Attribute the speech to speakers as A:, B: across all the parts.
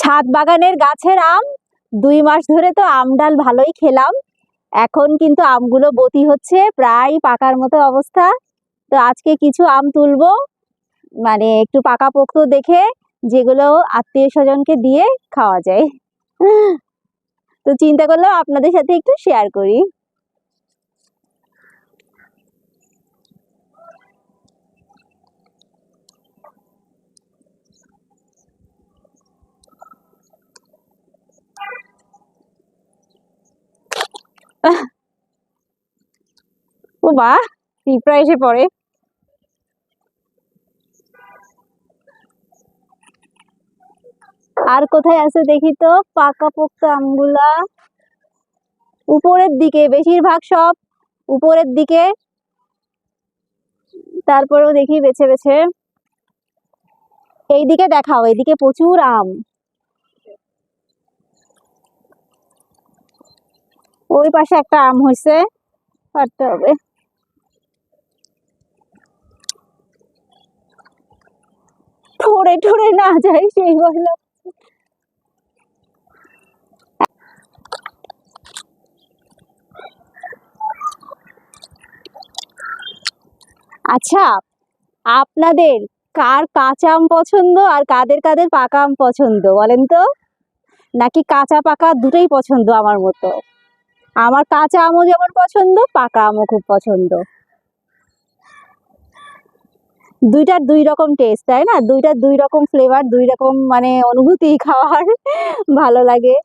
A: ছাদ বাগানের গাছের আম। দুই মাস ধরে তো আম ডাল ভালোই খেলাম। এখন কিন্তু আমগুলো বতি হচ্ছে, প্রায় পাকার মতো অবস্থা। তো আজকে কিছু আম তুলবো। মানে একটু পাকা পোক্ত দেখে যেগুলো আত্মীয় স্বজনকে দিয়ে খাওয়া যায়। তো চিন্তা করলাম আপনাদের সাথে একটু শেয়ার করি। ও বাহ পিঁপড়া এসে পড়ে। আর কোথায় আছে দেখি তো? পাকা পোক্ত আমগুলা উপরের দিকে, বেশিরভাগ সব উপরের দিকে। তারপরেও দেখি বেছে বেছে। এইদিকে দেখাও, এইদিকে প্রচুর আম। ওই পাশে একটা আম হয়েছে পারতে হবে। ঠোরে ঠোরে না যায়, সেই বলল আচ্ছা আপনাদের কার কাঁচা আম পছন্দ আর কাদের কাদের পাকা আম পছন্দ বলেন তো? নাকি কাঁচা পাকা দুটোই পছন্দ আমার মতো? আমার কাঁচা আমও যেমন পছন্দ, পাকা আমও খুব পছন্দ। দুইটার দুই রকম টেস্ট তাই না? দুইটার দুই রকম ফ্লেভার দুই রকম মানে অনুভূতি খাওয়ার, ভালো লাগে।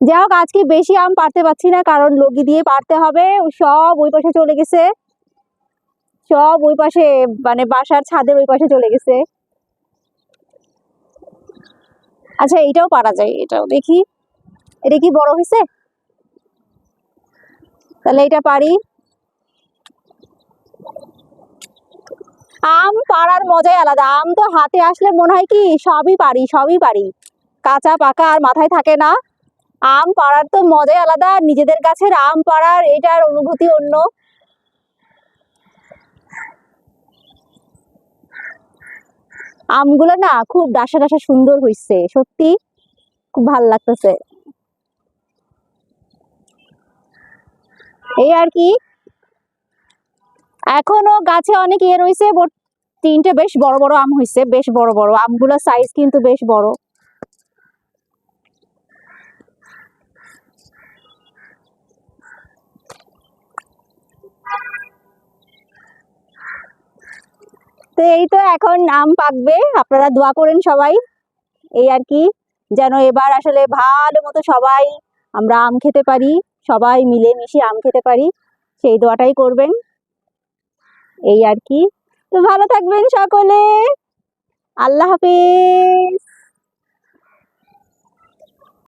A: যাই হোক, আজকে বেশি আম পারতে পারছি না, কারণ লগি দিয়ে পারতে হবে। সব ওই পাশে চলে গেছে। সব ওই পাশে মানে বাসার ছাদের ওই পাশে চলে গেছে। আচ্ছা এটাও পারা যায়, এটাও দেখি। এটা কি বড় হয়েছে? তাহলে এটা পারি। আম পাড়ার মজাই আলাদা। আম তো হাতে আসলে মনে হয় কি সবই পারি সবই পারি। কাঁচা, পাকা আর মাথায় থাকে না। আম পাড়ার তো মজাই আলাদা। নিজেদের গাছের আম পাড়ার এটার অনুভূতি অন্য। আমগুলো না খুব ডাসা ডাসা সুন্দর হইছে, সত্যি। খুব ভালো লাগতেছে। এই আর কি। এখনও গাছে অনেক ইয়ে রয়েছে তিনটে বেশ বড় বড় আম হয়েছে বেশ বড় বড়। আমগুলোর সাইজ কিন্তু বেশ বড়। তো এই তো এখন আম পাকবে, আপনারা দোয়া করেন সবাই। এই আর কি, যেন এবার আসলে ভালো মতো সবাই আমরা আম খেতে পারি। সবাই মিলে মিশে আম খেতে পারি, সেই দোয়াটাই করবেন। এই আর কি। তো ভালো থাকবেন সকলে। আল্লাহ হাফিজ।